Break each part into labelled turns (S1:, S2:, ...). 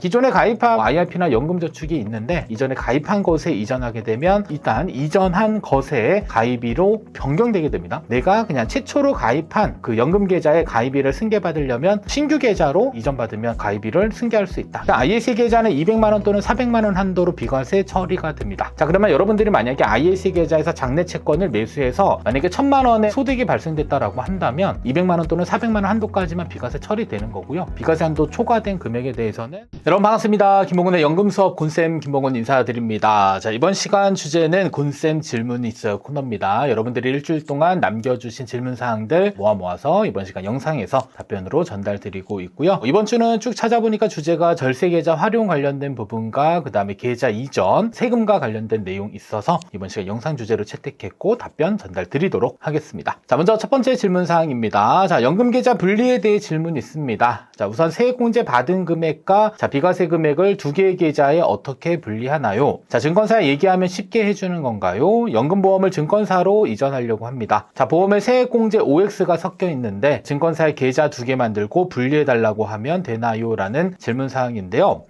S1: 기존에 가입한 IRP나 연금저축이 있는데 이전에 가입한 것에 이전하게 되면 일단 이전한 것의 가입일로 변경되게 됩니다. 내가 그냥 최초로 가입한 그 연금 계좌에 가입일을 승계받으려면 신규 계좌로 이전받으면 가입일을 승계할 수 있다. ISC 계좌는 200만 원 또는 400만 원 한도로 비과세 처리가 됩니다. 자 그러면 여러분들이 만약에 ISC 계좌에서 장내 채권을 매수해서 만약에 1000만 원의 소득이 발생됐다라고 한다면 200만 원 또는 400만 원 한도까지만 비과세 처리되는 거고요. 비과세 한도 초과된 금액에 대해서는 여러분 반갑습니다. 김봉근의 연금 수업 곤쌤 김봉근 인사드립니다. 자 이번 시간 주제는 곤쌤 질문이 있어요 코너입니다. 여러분들이 일주일 동안 남겨주신 질문 사항들 모아 모아서 이번 시간 영상에서 답변으로 전달드리고 있고요. 이번 주는 쭉 찾아보니까 주제가 절세 계좌 활용 관련된 부분과 그 다음에 계좌 이전 세금과 관련된 내용 있어서 이번 시간 영상 주제로 채택했고 답변 전달드리도록 하겠습니다. 자 먼저 첫 번째 질문 사항입니다. 자 연금 계좌 분리에 대해 질문 있습니다. 자 우선 세액공제 받은 금액과 자 비과세 금액을 두 개의 계좌에 어떻게 분리하나요? 자 증권사에 얘기하면 쉽게 해주는 건가요? 연금보험을 증권사로 이전하려고 합니다. 자 보험에 세액공제 OX가 섞여 있는데 증권사에 계좌 두 개 만들고 분리해달라고 하면 되나요? 라는 질문 사항인데요.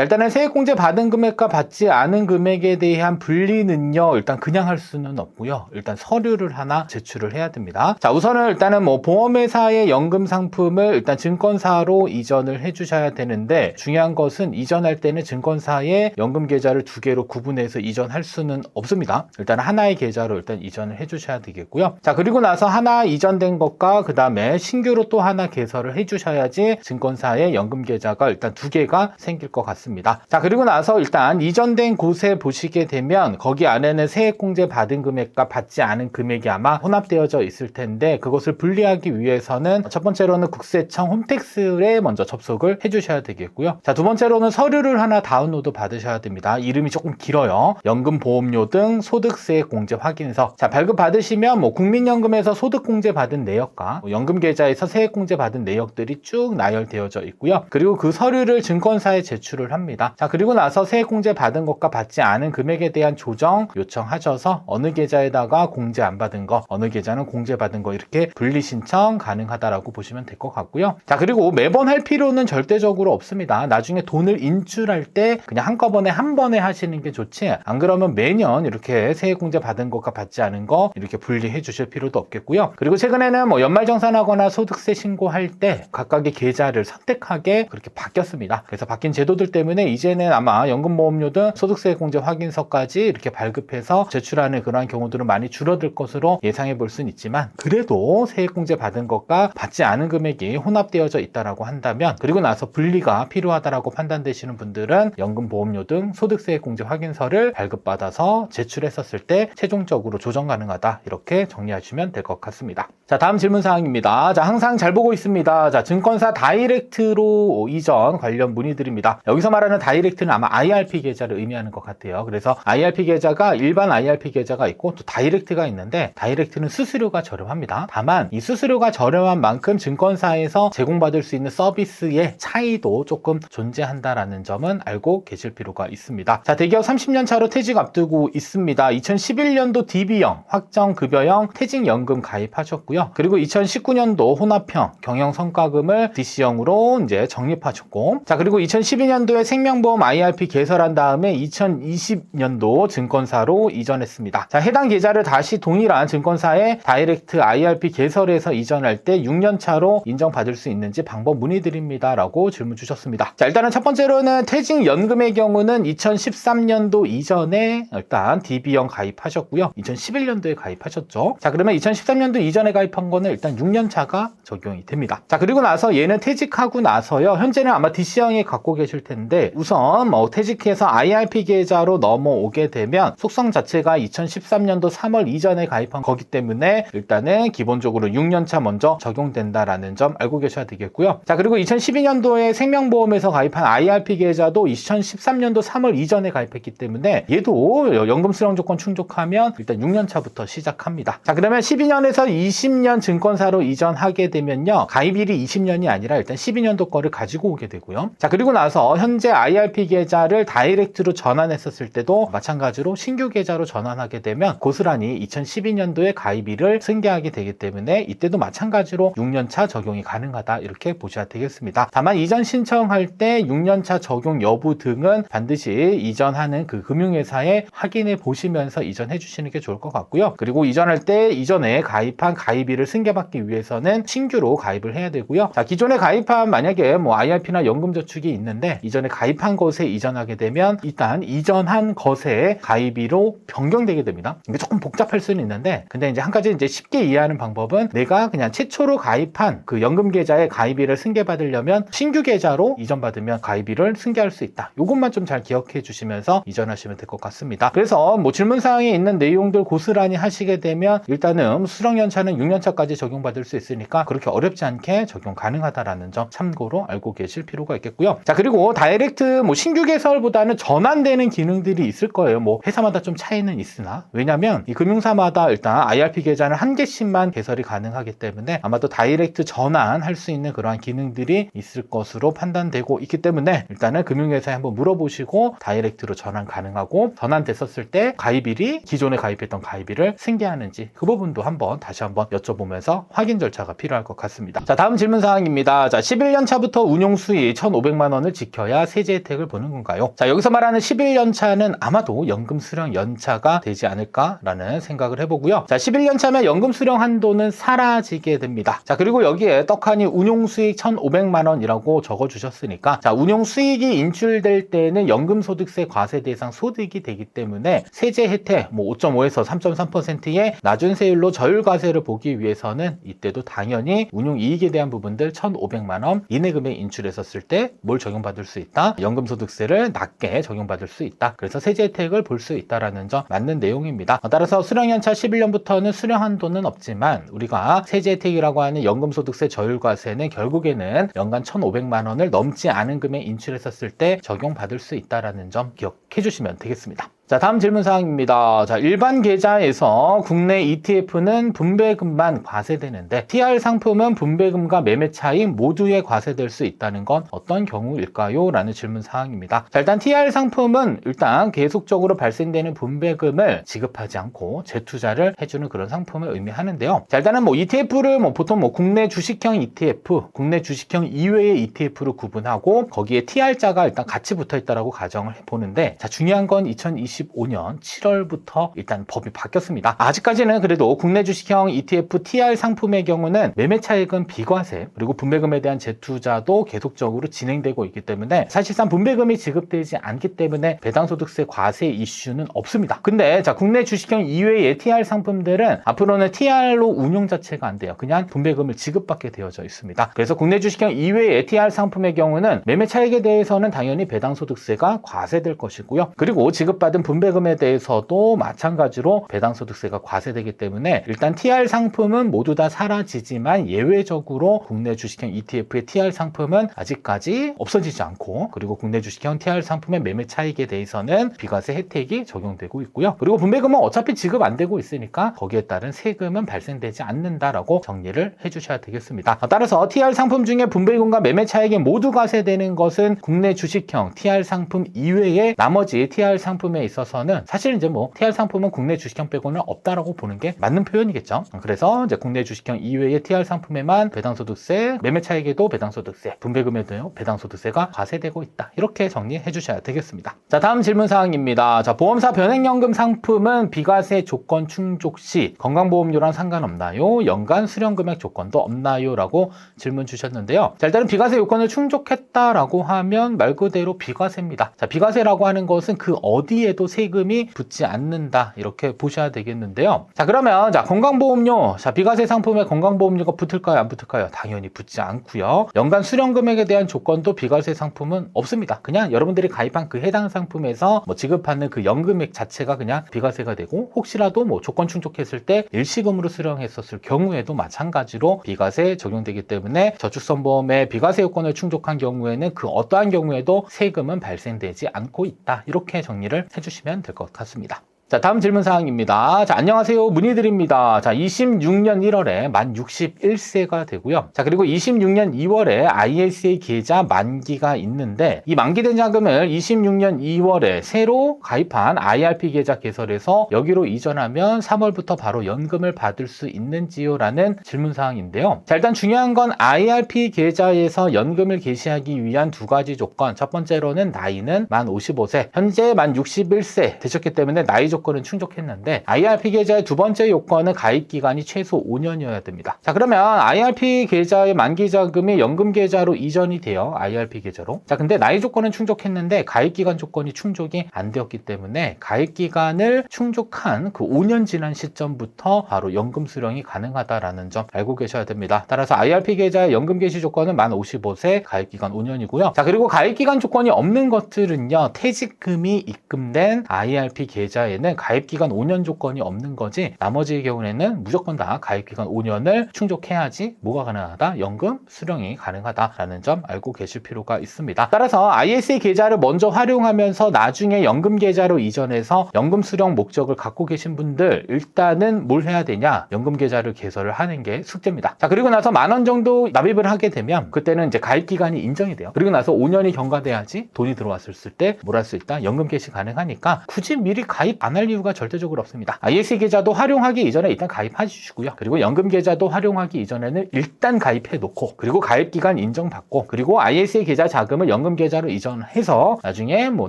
S1: 자, 일단은 세액공제 받은 금액과 받지 않은 금액에 대한 분리는요, 일단 그냥 할 수는 없고요. 일단 서류를 하나 제출을 해야 됩니다. 자, 우선은 일단은 뭐 보험회사의 연금 상품을 일단 증권사로 이전을 해 주셔야 되는데, 중요한 것은 이전할 때는 증권사에 연금 계좌를 두 개로 구분해서 이전할 수는 없습니다. 일단 하나의 계좌로 일단 이전을 해 주셔야 되겠고요. 자, 그리고 나서 하나 이전된 것과 그 다음에 신규로 또 하나 개설을 해 주셔야지 증권사의 연금 계좌가 일단 두 개가 생길 것 같습니다. 같습니다. 자, 그리고 나서 일단 이전된 곳에 보시게 되면 거기 안에는 세액공제 받은 금액과 받지 않은 금액이 아마 혼합되어져 있을 텐데 그것을 분리하기 위해서는 첫 번째로는 국세청 홈택스에 먼저 접속을 해주셔야 되겠고요. 자, 두 번째로는 서류를 하나 다운로드 받으셔야 됩니다. 이름이 조금 길어요. 연금보험료 등 소득세액공제 확인서. 자, 발급 받으시면 뭐 국민연금에서 소득공제 받은 내역과 뭐 연금계좌에서 세액공제 받은 내역들이 쭉 나열되어져 있고요. 그리고 그 서류를 증권사에 제출을 합니다. 자, 그리고 나서 세액 공제 받은 것과 받지 않은 금액에 대한 조정 요청하셔서 어느 계좌에다가 공제 안 받은 거, 어느 계좌는 공제 받은 거 이렇게 분리 신청 가능하다라고 보시면 될 것 같고요. 자, 그리고 매번 할 필요는 절대적으로 없습니다. 나중에 돈을 인출할 때 그냥 한꺼번에 한 번에 하시는 게 좋지. 안 그러면 매년 이렇게 세액 공제 받은 것과 받지 않은 거 이렇게 분리해 주실 필요도 없겠고요. 그리고 최근에는 뭐 연말 정산하거나 소득세 신고할 때 각각의 계좌를 선택하게 그렇게 바뀌었습니다. 그래서 바뀐 제도들 때문에 이제는 아마 연금보험료 등 소득세 공제 확인서까지 이렇게 발급해서 제출하는 그러한 경우들은 많이 줄어들 것으로 예상해 볼 수는 있지만 그래도 세액공제 받은 것과 받지 않은 금액이 혼합되어져 있다라고 한다면 그리고 나서 분리가 필요하다라고 판단되시는 분들은 연금보험료 등 소득세 공제 확인서를 발급받아서 제출했었을 때 최종적으로 조정 가능하다 이렇게 정리하시면 될 것 같습니다. 자 다음 질문 사항입니다. 자 항상 잘 보고 있습니다. 자 증권사 다이렉트로 이전 관련 문의드립니다. 여기서 말하는 다이렉트는 아마 IRP 계좌를 의미하는 것 같아요. 그래서 IRP 계좌가 일반 IRP 계좌가 있고 또 다이렉트가 있는데 다이렉트는 수수료가 저렴합니다. 다만 이 수수료가 저렴한 만큼 증권사에서 제공받을 수 있는 서비스의 차이도 조금 존재한다라는 점은 알고 계실 필요가 있습니다. 자, 대기업 30년 차로 퇴직 앞두고 있습니다. 2011년도 DB형 확정 급여형 퇴직연금 가입하셨고요. 그리고 2019년도 혼합형 경영성과금을 DC형으로 이제 적립하셨고 자, 그리고 2012년도에 생명보험 IRP 개설한 다음에 2020년도 증권사로 이전했습니다. 자, 해당 계좌를 다시 동일한 증권사에 다이렉트 IRP 개설해서 이전할 때 6년 차로 인정받을 수 있는지 방법 문의드립니다. 라고 질문 주셨습니다. 자, 일단은 첫 번째로는 퇴직 연금의 경우는 2013년도 이전에 일단 DB형 가입하셨고요. 2011년도에 가입하셨죠. 자, 그러면 2013년도 이전에 가입한 거는 일단 6년 차가 적용이 됩니다. 자, 그리고 나서 얘는 퇴직하고 나서요. 현재는 아마 DC형에 갖고 계실 텐데 우선 뭐 퇴직해서 IRP 계좌로 넘어오게 되면 속성 자체가 2013년도 3월 이전에 가입한 거기 때문에 일단은 기본적으로 6년차 먼저 적용된다라는 점 알고 계셔야 되겠고요. 자 그리고 2012년도에 생명보험에서 가입한 IRP 계좌도 2013년도 3월 이전에 가입했기 때문에 얘도 연금 수령 조건 충족하면 일단 6년차부터 시작합니다. 자 그러면 12년에서 20년 증권사로 이전하게 되면요 가입일이 20년이 아니라 일단 12년도 거를 가지고 오게 되고요. 자 그리고 나서 현재 현재 IRP 계좌를 다이렉트로 전환했었을 때도 마찬가지로 신규 계좌로 전환하게 되면 고스란히 2012년도에 가입일을 승계하게 되기 때문에 이때도 마찬가지로 6년차 적용이 가능하다 이렇게 보셔야 되겠습니다. 다만 이전 신청할 때 6년차 적용 여부 등은 반드시 이전하는 그 금융회사에 확인해 보시면서 이전해 주시는 게 좋을 것 같고요. 그리고 이전할 때 이전에 가입한 가입일을 승계받기 위해서는 신규로 가입을 해야 되고요. 자, 기존에 가입한 만약에 뭐 IRP나 연금저축이 있는데 이전에 가입한 것에 이전하게 되면 일단 이전한 것의 가입일로 변경되게 됩니다. 이게 조금 복잡할 수는 있는데 근데 이제 한 가지 이제 쉽게 이해하는 방법은 내가 그냥 최초로 가입한 그 연금 계좌의 가입일을 승계받으려면 신규 계좌로 이전받으면 가입일을 승계할 수 있다. 이것만 좀 잘 기억해 주시면서 이전하시면 될 것 같습니다. 그래서 뭐 질문 사항에 있는 내용들 고스란히 하시게 되면 일단은 수령 연차는 6년차까지 적용받을 수 있으니까 그렇게 어렵지 않게 적용 가능하다라는 점 참고로 알고 계실 필요가 있겠고요. 자 그리고 다이 렉트 뭐 신규 개설보다는 전환되는 기능들이 있을 거예요. 뭐 회사마다 좀 차이는 있으나 왜냐하면 이 금융사마다 일단 IRP 계좌는 한 개씩만 개설이 가능하기 때문에 아마도 다이렉트 전환할 수 있는 그러한 기능들이 있을 것으로 판단되고 있기 때문에 일단은 금융회사에 한번 물어보시고 다이렉트로 전환 가능하고 전환됐었을 때 가입일이 기존에 가입했던 가입일을 승계하는지 그 부분도 한번 다시 한번 여쭤보면서 확인 절차가 필요할 것 같습니다. 자 다음 질문 사항입니다. 자 11년 차부터 운용 수익 1,500만 원을 지켜야 세제 혜택을 보는 건가요? 자 여기서 말하는 11년 차는 아마도 연금 수령 연차가 되지 않을까라는 생각을 해보고요. 자 11년 차면 연금 수령 한도는 사라지게 됩니다. 자 그리고 여기에 떡하니 운용 수익 1,500만 원이라고 적어 주셨으니까 자 운용 수익이 인출될 때는 연금 소득세 과세 대상 소득이 되기 때문에 세제 혜택 뭐 5.5에서 3.3%의 낮은 세율로 저율 과세를 보기 위해서는 이때도 당연히 운용 이익에 대한 부분들 1,500만 원 이내 금액 인출했었을 때 뭘 적용받을 수 있다? 연금소득세를 낮게 적용받을 수 있다. 그래서 세제 혜택을 볼 수 있다라는 점 맞는 내용입니다. 따라서 수령연차 11년부터는 수령 한도는 없지만 우리가 세제 혜택이라고 하는 연금소득세 저율과세는 결국에는 연간 1,500만 원을 넘지 않은 금액 인출했었을 때 적용받을 수 있다라는 점 기억해 주시면 되겠습니다. 자, 다음 질문 사항입니다. 자, 일반 계좌에서 국내 ETF는 분배금만 과세되는데 TR 상품은 분배금과 매매 차익 모두에 과세될 수 있다는 건 어떤 경우일까요? 라는 질문 사항입니다. 자, 일단 TR 상품은 일단 계속적으로 발생되는 분배금을 지급하지 않고 재투자를 해주는 그런 상품을 의미하는데요. 자, 일단은 뭐 ETF를 뭐 보통 뭐 국내 주식형 ETF, 국내 주식형 이외의 ETF로 구분하고 거기에 TR자가 일단 같이 붙어 있다라고 가정을 해 보는데 자, 중요한 건 2020 2025년 7월부터 일단 법이 바뀌었습니다. 아직까지는 그래도 국내 주식형 ETF TR 상품의 경우는 매매 차익은 비과세 그리고 분배금에 대한 재투자도 계속적으로 진행되고 있기 때문에 사실상 분배금이 지급되지 않기 때문에 배당소득세 과세 이슈는 없습니다. 근데 자 국내 주식형 이외의 TR 상품들은 앞으로는 TR로 운용 자체가 안 돼요. 그냥 분배금을 지급받게 되어져 있습니다. 그래서 국내 주식형 이외의 TR 상품의 경우는 매매 차익에 대해서는 당연히 배당소득세가 과세될 것이고요. 그리고 지급받은 분배금에 대해서도 마찬가지로 배당소득세가 과세되기 때문에 일단 TR 상품은 모두 다 사라지지만 예외적으로 국내 주식형 ETF의 TR 상품은 아직까지 없어지지 않고 그리고 국내 주식형 TR 상품의 매매 차익에 대해서는 비과세 혜택이 적용되고 있고요. 그리고 분배금은 어차피 지급 안 되고 있으니까 거기에 따른 세금은 발생되지 않는다라고 정리를 해주셔야 되겠습니다. 따라서 TR 상품 중에 분배금과 매매 차익이 모두 과세되는 것은 국내 주식형 TR 상품 이외의 나머지 TR 상품에 있어 서는 사실 이제 뭐 TR 상품은 국내 주식형 빼고는 없다라고 보는 게 맞는 표현이겠죠. 그래서 이제 국내 주식형 이외의 TR 상품에만 배당소득세, 매매 차익에도 배당소득세, 분배금에도 배당소득세가 과세되고 있다. 이렇게 정리해 주셔야 되겠습니다. 자, 다음 질문 사항입니다. 자, 보험사 변액연금 상품은 비과세 조건 충족 시 건강보험료랑 상관없나요? 연간 수령금액 조건도 없나요? 라고 질문 주셨는데요. 자, 일단은 비과세 요건을 충족했다라고 하면 말 그대로 비과세입니다. 자, 비과세라고 하는 것은 그 어디에도 세금이 붙지 않는다. 이렇게 보셔야 되겠는데요. 자, 그러면 자, 건강보험료. 자, 비과세 상품에 건강보험료가 붙을까요? 안 붙을까요? 당연히 붙지 않고요. 연간 수령금액에 대한 조건도 비과세 상품은 없습니다. 그냥 여러분들이 가입한 그 해당 상품에서 뭐 지급하는 그 연금액 자체가 그냥 비과세가 되고 혹시라도 뭐 조건 충족했을 때 일시금으로 수령했었을 경우에도 마찬가지로 비과세 적용되기 때문에 저축선보험의 비과세 요건을 충족한 경우에는 그 어떠한 경우에도 세금은 발생되지 않고 있다. 이렇게 정리를 해주시면 될 것 같습니다. 자, 다음 질문 사항입니다. 자, 안녕하세요. 문의드립니다. 자, 26년 1월에 만 61세가 되고요. 자, 그리고 26년 2월에 ISA 계좌 만기가 있는데 이 만기된 자금을 26년 2월에 새로 가입한 IRP 계좌 개설해서 여기로 이전하면 3월부터 바로 연금을 받을 수 있는지요? 라는 질문 사항인데요. 자, 일단 중요한 건 IRP 계좌에서 연금을 개시하기 위한 두 가지 조건. 첫 번째로는 나이는 만 55세, 현재 만 61세 되셨기 때문에 나이 조건은 충족했는데 IRP 계좌의 두 번째 요건은 가입 기간이 최소 5년이어야 됩니다. 자, 그러면 IRP 계좌의 만기 자금이 연금 계좌로 이전이 돼요. IRP 계좌로. 자, 근데 나이 조건은 충족했는데 가입 기간 조건이 충족이 안 되었기 때문에 가입 기간을 충족한 그 5년 지난 시점부터 바로 연금 수령이 가능하다라는 점 알고 계셔야 됩니다. 따라서 IRP 계좌의 연금 개시 조건은 만 55세, 가입 기간 5년이고요. 자, 그리고 가입 기간 조건이 없는 것들은요. 퇴직금이 입금된 IRP 계좌에는 가입 기간 5년 조건이 없는 거지 나머지의 경우에는 무조건 다 가입 기간 5년을 충족해야지 뭐가 가능하다? 연금 수령이 가능하다라는 점 알고 계실 필요가 있습니다. 따라서 ISA 계좌를 먼저 활용하면서 나중에 연금 계좌로 이전해서 연금 수령 목적을 갖고 계신 분들 일단은 뭘 해야 되냐? 연금 계좌를 개설을 하는 게 숙제입니다. 자, 그리고 나서 만 원 정도 납입을 하게 되면 그때는 이제 가입 기간이 인정이 돼요. 그리고 나서 5년이 경과돼야지 돈이 들어왔을 때 뭘 할 수 있다? 연금 개시 가능하니까 굳이 미리 가입 안 할 이유가 절대적으로 없습니다. ISA 계좌도 활용하기 이전에 일단 가입해 주시고요. 그리고 연금 계좌도 활용하기 이전에는 일단 가입해 놓고 그리고 가입 기간 인정받고 그리고 ISA 계좌 자금을 연금 계좌로 이전해서 나중에 뭐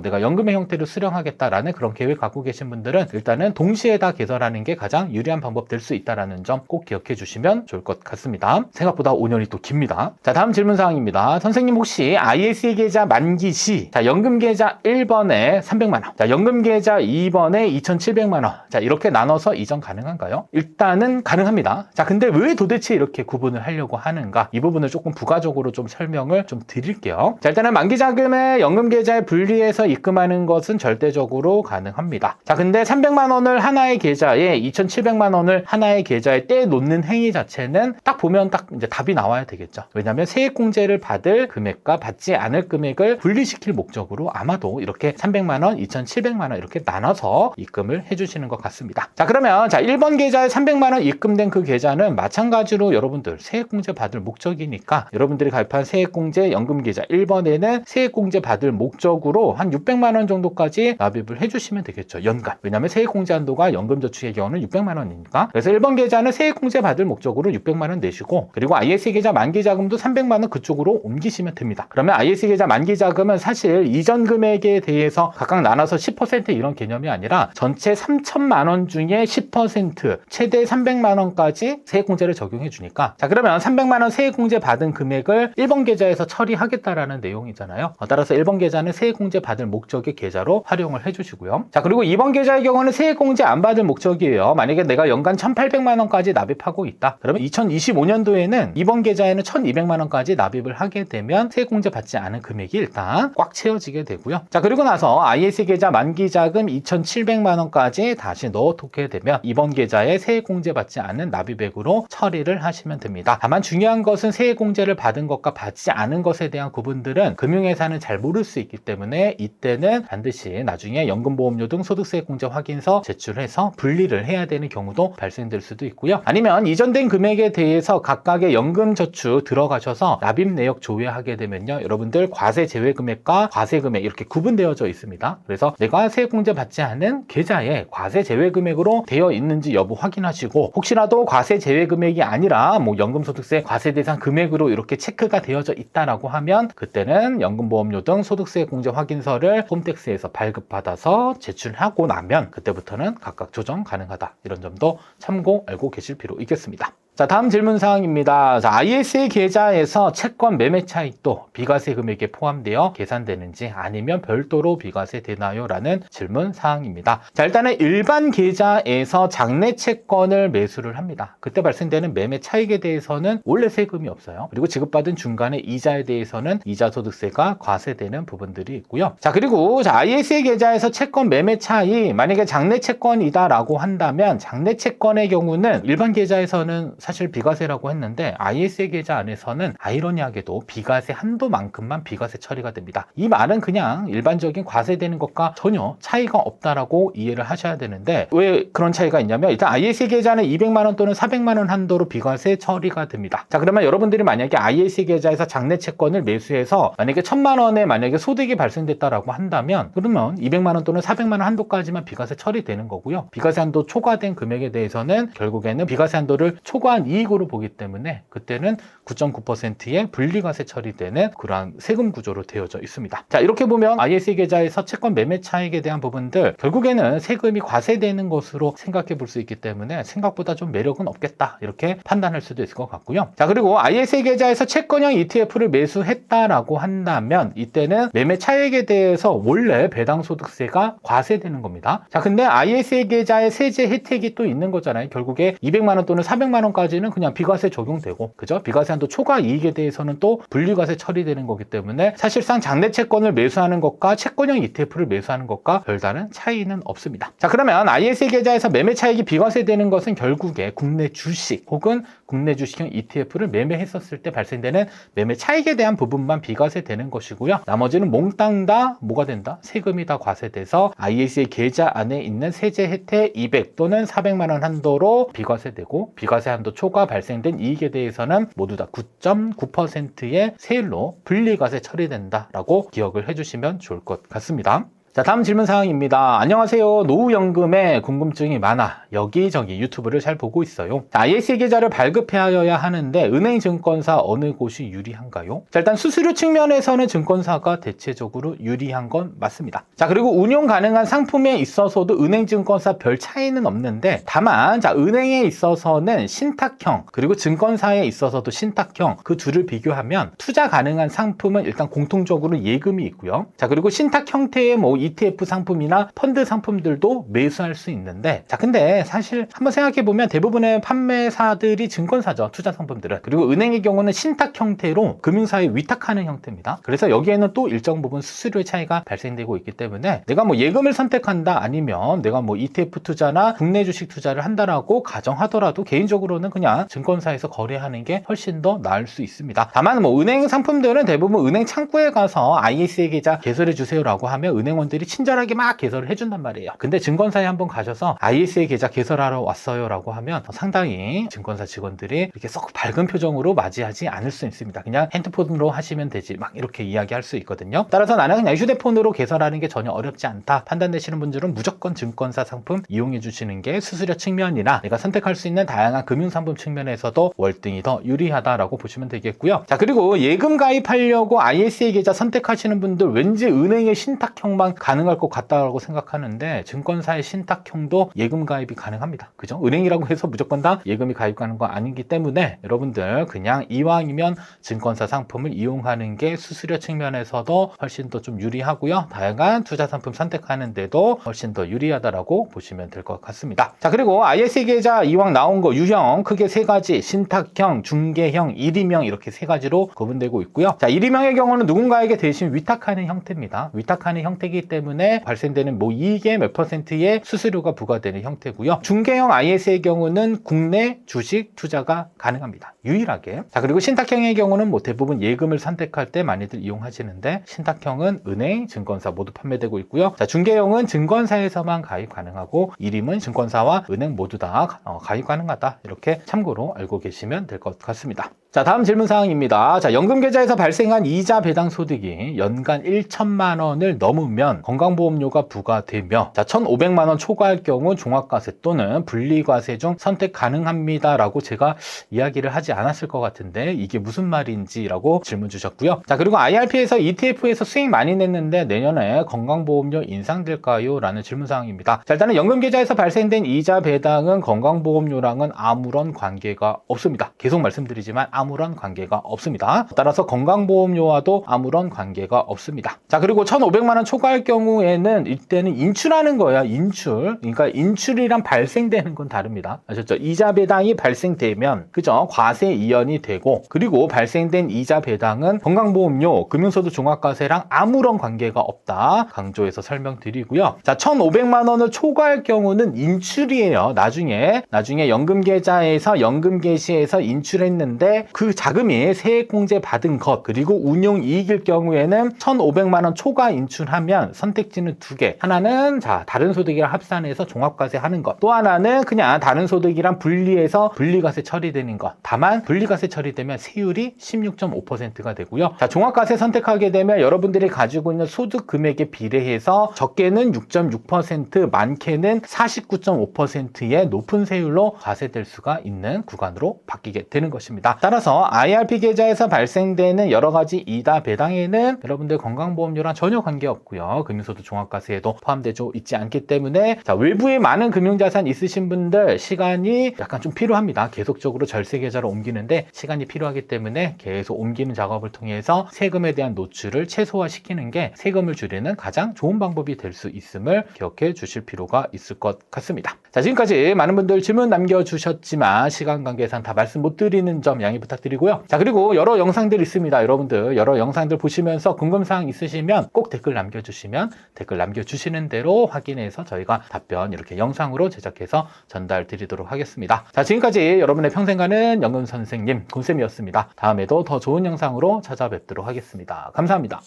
S1: 내가 연금의 형태로 수령하겠다라는 그런 계획 갖고 계신 분들은 일단은 동시에 다 개설하는 게 가장 유리한 방법 될 수 있다라는 점 꼭 기억해 주시면 좋을 것 같습니다. 생각보다 5년이 또 깁니다. 자, 다음 질문 사항입니다. 선생님 혹시 ISA 계좌 만기 시 자, 연금 계좌 1번에 300만 원. 자, 연금 계좌 2번에 2,700만 원. 자, 이렇게 나눠서 이전 가능한가요? 일단은 가능합니다. 자, 근데 왜 도대체 이렇게 구분을 하려고 하는가? 이 부분을 조금 부가적으로 좀 설명을 좀 드릴게요. 자, 일단은 만기 자금을 연금 계좌에 분리해서 입금하는 것은 절대적으로 가능합니다. 자, 근데 300만 원을 하나의 계좌에 2,700만 원을 하나의 계좌에 떼 놓는 행위 자체는 딱 보면 딱 이제 답이 나와야 되겠죠. 왜냐하면 세액공제를 받을 금액과 받지 않을 금액을 분리시킬 목적으로 아마도 이렇게 300만 원, 2,700만 원 이렇게 나눠서 입 금을 해주시는 것 같습니다. 자, 그러면 자 1번 계좌에 300만 원 입금된 그 계좌는 마찬가지로 여러분들 세액공제 받을 목적이니까 여러분들이 가입한 세액공제 연금 계좌 1번에는 세액공제 받을 목적으로 한 600만 원 정도까지 납입을 해주시면 되겠죠. 연간. 왜냐하면 세액공제 한도가 연금저축의 경우는 600만 원이니까. 그래서 1번 계좌는 세액공제 받을 목적으로 600만 원 내시고 그리고 IS 계좌 만기 자금도 300만 원 그쪽으로 옮기시면 됩니다. 그러면 IS 계좌 만기 자금은 사실 이전 금액에 대해서 각각 나눠서 10% 이런 개념이 아니라 전체 3천만 원 중에 10% 최대 300만 원까지 세액공제를 적용해 주니까 자 그러면 300만 원 세액공제 받은 금액을 1번 계좌에서 처리하겠다라는 내용이잖아요. 어, 따라서 1번 계좌는 세액공제 받을 목적의 계좌로 활용을 해주시고요. 자 그리고 2번 계좌의 경우는 세액공제 안 받을 목적이에요. 만약에 내가 연간 1,800만 원까지 납입하고 있다. 그러면 2025년도에는 2번 계좌에는 1,200만 원까지 납입을 하게 되면 세액공제 받지 않은 금액이 일단 꽉 채워지게 되고요. 자 그리고 나서 IS 계좌 만기 자금 2,700만 원까지 다시 넣어놓게 되면 이번 계좌에 세액 공제 받지 않은 납입액으로 처리를 하시면 됩니다. 다만 중요한 것은 세액 공제를 받은 것과 받지 않은 것에 대한 구분들은 금융회사는 잘 모를 수 있기 때문에 이때는 반드시 나중에 연금보험료 등 소득세액공제 확인서 제출해서 분리를 해야 되는 경우도 발생될 수도 있고요. 아니면 이전된 금액에 대해서 각각의 연금저축 들어가셔서 납입 내역 조회하게 되면요. 여러분들 과세 제외 금액과 과세 금액 이렇게 구분되어져 있습니다. 그래서 내가 세액 공제 받지 않은 계좌에 과세 제외 금액으로 되어 있는지 여부 확인하시고 혹시라도 과세 제외 금액이 아니라 뭐 연금소득세 과세 대상 금액으로 이렇게 체크가 되어져 있다라고 하면 그때는 연금보험료 등 소득세 공제 확인서를 홈택스에서 발급받아서 제출하고 나면 그때부터는 각각 조정 가능하다 이런 점도 참고 알고 계실 필요 있겠습니다. 자, 다음 질문 사항입니다. 자, ISA 계좌에서 채권 매매 차익도 비과세 금액에 포함되어 계산되는지 아니면 별도로 비과세 되나요? 라는 질문 사항입니다. 자, 일단은 일반 계좌에서 장내 채권을 매수를 합니다. 그때 발생되는 매매 차익에 대해서는 원래 세금이 없어요. 그리고 지급받은 중간에 이자에 대해서는 이자 소득세가 과세되는 부분들이 있고요. 자, 그리고 자, ISA 계좌에서 채권 매매 차익 만약에 장내 채권이다라고 한다면 장내 채권의 경우는 일반 계좌에서는 사실 비과세라고 했는데 ISA 계좌 안에서는 아이러니하게도 비과세 한도만큼만 비과세 처리가 됩니다. 이 말은 그냥 일반적인 과세되는 것과 전혀 차이가 없다라고 이해를 하셔야 되는데 왜 그런 차이가 있냐면 일단 ISA 계좌는 200만 원 또는 400만 원 한도로 비과세 처리가 됩니다. 자 그러면 여러분들이 만약에 ISA 계좌에서 장내 채권을 매수해서 만약에 1000만 원에 만약에 소득이 발생됐다라고 한다면 그러면 200만 원 또는 400만 원 한도까지만 비과세 처리되는 거고요. 비과세 한도 초과된 금액에 대해서는 결국에는 비과세 한도를 초과 한 이익으로 보기 때문에 그때는 9.9%의 분리과세 처리되는 그러한 세금 구조로 되어져 있습니다. 자 이렇게 보면 ISA 계좌에서 채권 매매 차익에 대한 부분들 결국에는 세금이 과세되는 것으로 생각해 볼 수 있기 때문에 생각보다 좀 매력은 없겠다 이렇게 판단할 수도 있을 것 같고요. 자 그리고 ISA 계좌에서 채권형 ETF를 매수했다라고 한다면 이때는 매매 차익에 대해서 원래 배당 소득세가 과세되는 겁니다. 자 근데 ISA 계좌의 세제 혜택이 또 있는 거잖아요. 결국에 200만 원 또는 400만 원까지 는 그냥 비과세 적용되고 그죠? 비과세 한도 초과 이익에 대해서는 또 분리과세 처리되는 거기 때문에 사실상 장내 채권을 매수하는 것과 채권형 ETF를 매수하는 것과 별다른 차이는 없습니다. 자 그러면 ISA 계좌에서 매매 차익이 비과세되는 것은 결국에 국내 주식 혹은 국내 주식형 ETF를 매매했었을 때 발생되는 매매 차익에 대한 부분만 비과세되는 것이고요. 나머지는 몽땅 다 뭐가 된다? 세금이 다 과세돼서 ISA 계좌 안에 있는 세제 혜택 200 또는 400만 원 한도로 비과세되고 비과세 한도 초과 발생된 이익에 대해서는 모두 다 9.9%의 세율로 분리과세 처리된다라고 기억을 해주시면 좋을 것 같습니다. 자, 다음 질문 사항입니다. 안녕하세요. 노후연금에 궁금증이 많아 여기저기 유튜브를 잘 보고 있어요. 자, ISA 계좌를 발급해야 하는데 은행 증권사 어느 곳이 유리한가요? 자, 일단 수수료 측면에서는 증권사가 대체적으로 유리한 건 맞습니다. 자, 그리고 운용 가능한 상품에 있어서도 은행 증권사 별 차이는 없는데 다만 자, 은행에 있어서는 신탁형 그리고 증권사에 있어서도 신탁형 그 둘을 비교하면 투자 가능한 상품은 일단 공통적으로 예금이 있고요. 자, 그리고 신탁 형태의 뭐 ETF 상품이나 펀드 상품들도 매수할 수 있는데 자 근데 사실 한번 생각해 보면 대부분의 판매사들이 증권사죠 투자 상품들은. 그리고 은행의 경우는 신탁 형태로 금융사에 위탁하는 형태입니다. 그래서 여기에는 또 일정 부분 수수료의 차이가 발생되고 있기 때문에 내가 뭐 예금을 선택한다 아니면 내가 뭐 ETF 투자나 국내 주식 투자를 한다라고 가정하더라도 개인적으로는 그냥 증권사에서 거래하는 게 훨씬 더 나을 수 있습니다. 다만 뭐 은행 상품들은 대부분 은행 창구에 가서 ISA 계좌 개설해 주세요라고 하면 은행원 분들이 친절하게 막 개설을 해준단 말이에요. 근데 증권사에 한번 가셔서 ISA 계좌 개설하러 왔어요 라고 하면 상당히 증권사 직원들이 이렇게 썩 밝은 표정으로 맞이하지 않을 수 있습니다. 그냥 핸드폰으로 하시면 되지 막 이렇게 이야기할 수 있거든요. 따라서 나는 그냥 휴대폰으로 개설하는 게 전혀 어렵지 않다 판단되시는 분들은 무조건 증권사 상품 이용해 주시는 게 수수료 측면이나 내가 선택할 수 있는 다양한 금융 상품 측면에서도 월등히 더 유리하다라고 보시면 되겠고요. 자 그리고 예금 가입하려고 ISA 계좌 선택하시는 분들 왠지 은행의 신탁형만 가능할 것 같다고 생각하는데 증권사의 신탁형도 예금 가입이 가능합니다. 그죠? 은행이라고 해서 무조건 다 예금이 가입 가는 거 아니기 때문에 여러분들 그냥 이왕이면 증권사 상품을 이용하는 게 수수료 측면에서도 훨씬 더 좀 유리하고요. 다양한 투자 상품 선택하는데도 훨씬 더 유리하다라고 보시면 될 것 같습니다. 자 그리고 ISA 계좌 이왕 나온 거 유형 크게 세 가지 신탁형, 중개형, 일임형 이렇게 세 가지로 구분되고 있고요. 자 일임형의 경우는 누군가에게 대신 위탁하는 형태입니다. 위탁하는 형태이기 때문에 발생되는 뭐 이익의 몇 퍼센트의 수수료가 부과되는 형태고요. 중개형 IS의 경우는 국내 주식 투자가 가능합니다. 유일하게. 자, 그리고 신탁형의 경우는 뭐 대부분 예금을 선택할 때 많이들 이용하시는데 신탁형은 은행, 증권사 모두 판매되고 있고요. 자, 중개형은 증권사에서만 가입 가능하고 일임은 증권사와 은행 모두 다 어, 가입 가능하다. 이렇게 참고로 알고 계시면 될 것 같습니다. 자, 다음 질문 사항입니다. 자, 연금 계좌에서 발생한 이자 배당 소득이 연간 1천만 원을 넘으면 건강보험료가 부과되며 자, 1,500만 원 초과할 경우 종합과세 또는 분리과세 중 선택 가능합니다라고 제가 이야기를 하지 않았을 것 같은데 이게 무슨 말인지라고 질문 주셨고요. 자, 그리고 IRP에서 ETF에서 수익 많이 냈는데 내년에 건강보험료 인상될까요? 라는 질문 사항입니다. 자, 일단은 연금 계좌에서 발생된 이자 배당은 건강보험료랑은 아무런 관계가 없습니다. 계속 말씀드리지만 아무런 관계가 없습니다. 따라서 건강보험료와도 아무런 관계가 없습니다. 자, 그리고 1,500만 원 초과할 경우에는 이때는 인출하는 거예요. 인출. 그러니까 인출이랑 발생되는 건 다릅니다. 아셨죠? 이자 배당이 발생되면 그죠? 과세 이연이 되고 그리고 발생된 이자 배당은 건강보험료, 금융소득 종합과세랑 아무런 관계가 없다. 강조해서 설명드리고요. 자, 1,500만 원을 초과할 경우는 인출이에요. 나중에 나중에 연금 계좌에서 연금 개시해서 인출했는데 그 자금이 세액공제 받은 것 그리고 운용 이익일 경우에는 1,500만 원 초과 인출하면 선택지는 두 개. 하나는 자 다른 소득이랑 합산해서 종합과세 하는 것. 또 하나는 그냥 다른 소득이랑 분리해서 분리과세 처리되는 것. 다만 분리과세 처리되면 세율이 16.5%가 되고요. 자 종합과세 선택하게 되면 여러분들이 가지고 있는 소득 금액에 비례해서 적게는 6.6% 많게는 49.5%의 높은 세율로 과세될 수가 있는 구간으로 바뀌게 되는 것입니다. 따라서 IRP 계좌에서 발생되는 여러 가지 이다 배당에는 여러분들 건강보험료랑 전혀 관계없고요. 금융소득 종합과세에도 포함되지 있지 않기 때문에 자, 외부에 많은 금융자산 있으신 분들 시간이 약간 좀 필요합니다. 계속적으로 절세 계좌로 옮기는데 시간이 필요하기 때문에 계속 옮기는 작업을 통해서 세금에 대한 노출을 최소화시키는 게 세금을 줄이는 가장 좋은 방법이 될 수 있음을 기억해 주실 필요가 있을 것 같습니다. 자, 지금까지 많은 분들 질문 남겨주셨지만 시간 관계상 다 말씀 못 드리는 점 양해 부탁드리고요. 자, 그리고 여러 영상들 있습니다. 여러분들 여러 영상들 보시면서 궁금사항 있으시면 꼭 댓글 남겨주시면 댓글 남겨주시는 대로 확인해서 저희가 답변 이렇게 영상으로 제작해서 전달 드리도록 하겠습니다. 자, 지금까지 여러분의 평생 가는 연금 선생님 곰쌤이었습니다. 다음에도 더 좋은 영상으로 찾아뵙도록 하겠습니다. 감사합니다.